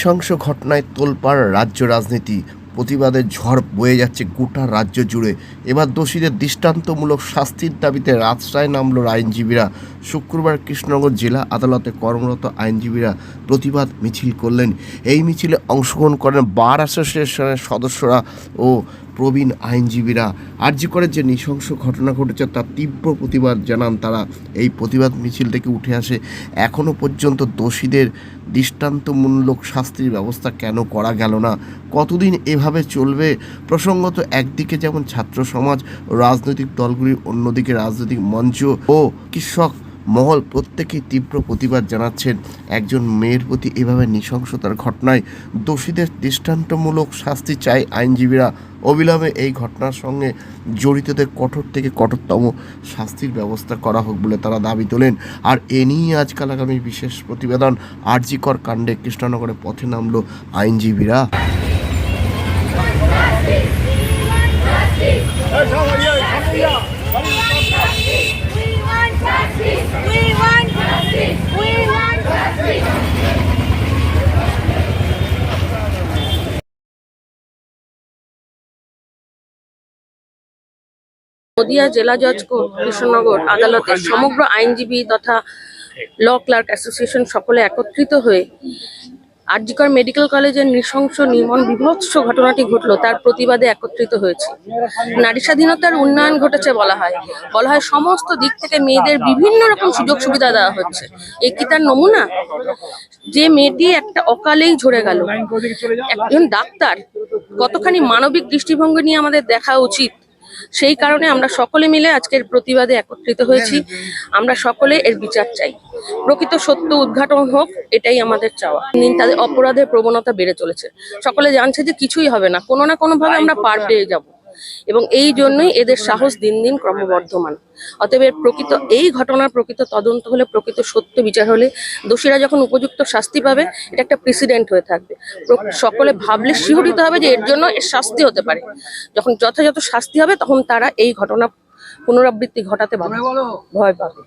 নৃশংস ঘটনায় তোলপাড় রাজ্য রাজনীতি। প্রতিবাদের ঝড় বয়ে যাচ্ছে গোটা রাজ্য জুড়ে। এবার দোষীদের দৃষ্টান্তমূলক শাস্তির দাবিতে রাজশাহী নামল আইনজীবীরা। শুক্রবার কৃষ্ণনগর জেলা আদালতে কর্মরত আইনজীবীরা প্রতিবাদ মিছিল করলেন। এই মিছিলে অংশগ্রহণ করেন বার অ্যাসোসিয়েশনের সদস্যরা ও প্রবীণ আইনজীবীরা আর্জি করে যে নৃশংস ঘটনা ঘটেছে তার তীব্র প্রতিবাদ জানান তারা। এই প্রতিবাদ মিছিল থেকে উঠে আসে এখনও পর্যন্ত দোষীদের দৃষ্টান্তমূলক শাস্তির ব্যবস্থা কেন করা গেল না? কতদিন এভাবে চলবে? প্রসঙ্গত, একদিকে যেমন ছাত্র সমাজ, রাজনৈতিক দলগুলির অন্যদিকে রাজনৈতিক মঞ্চ ও কৃষক মহল প্রত্যেকেই তীব্র প্রতিবাদ জানাচ্ছেন। একজন মেয়ের প্রতি এভাবে নৃশংসতার ঘটনায় দোষীদের দৃষ্টান্তমূলক শাস্তি চায় আইনজীবীরা। অবিলম্বে এই ঘটনার সঙ্গে জড়িতদের কঠোর থেকে কঠোরতম শাস্তির ব্যবস্থা করা হোক বলে তারা দাবি তোলেন। আর এ নিয়ে আজকাল আগামী বিশেষ প্রতিবেদন। আরজিকর কাণ্ডে কৃষ্ণনগরে পথে নামলো আইনজীবীরা। We want নদিয়া জেলা জজ কৃষ্ণনগর আদালতে সমগ্র আইনজীবী তথা ল ক্লার্ক অ্যাসোসিয়েশন সকলে একত্রিত হয়ে আরজিকর মেডিকেল কলেজের নৃশংস নির্মম বিভৎস ঘটনাটি ঘটলো, তার প্রতিবাদে একত্রিত হয়েছে। নারী স্বাধীনতার উন্নয়ন ঘটেছে বলা হয়। বলা হয় সমস্ত দিক থেকে মেয়েদের বিভিন্ন রকম সুযোগ সুবিধা দেওয়া হচ্ছে। এ কি তার নমুনা? যে মেয়েটি একটা অকালেই ঝরে গেল। একজন ডাক্তার, কতখানি মানবিক দৃষ্টিভঙ্গি নিয়ে আমাদের দেখা উচিত? সেই কারণে আমরা সকলে মিলে আজকের প্রতিবাদে একত্রিত হয়েছি। আমরা সকলে এর বিচার চাই। প্রকৃত সত্য উদ্ঘাটন হোক, এটাই আমাদের চাওয়া। দিন তাদের অপরাধের প্রবণতা বেড়ে চলেছে। সকলে জানছে যে কিছুই হবে না। কোনো না কোনোভাবে আমরা পার পেয়ে যাব। এবং এই জন্যই এদের সাহস দিন দিন ক্রমবর্ধমান। অতএব এর প্রকৃত, এই ঘটনার প্রকৃত তদন্ত হলে, প্রকৃত সত্য বিচার হলে দোষীরা যখন উপযুক্ত শাস্তি পাবে, এটা একটা প্রেসিডেন্ট হয়ে থাকবে। সকলে ভাবলে শিহরিত হবে যে এর জন্য এর শাস্তি হতে পারে। যখন যথাযথ শাস্তি হবে, তখন তারা এই ঘটনা পুনরাবৃত্তি ঘটাতে ভয় পাবে।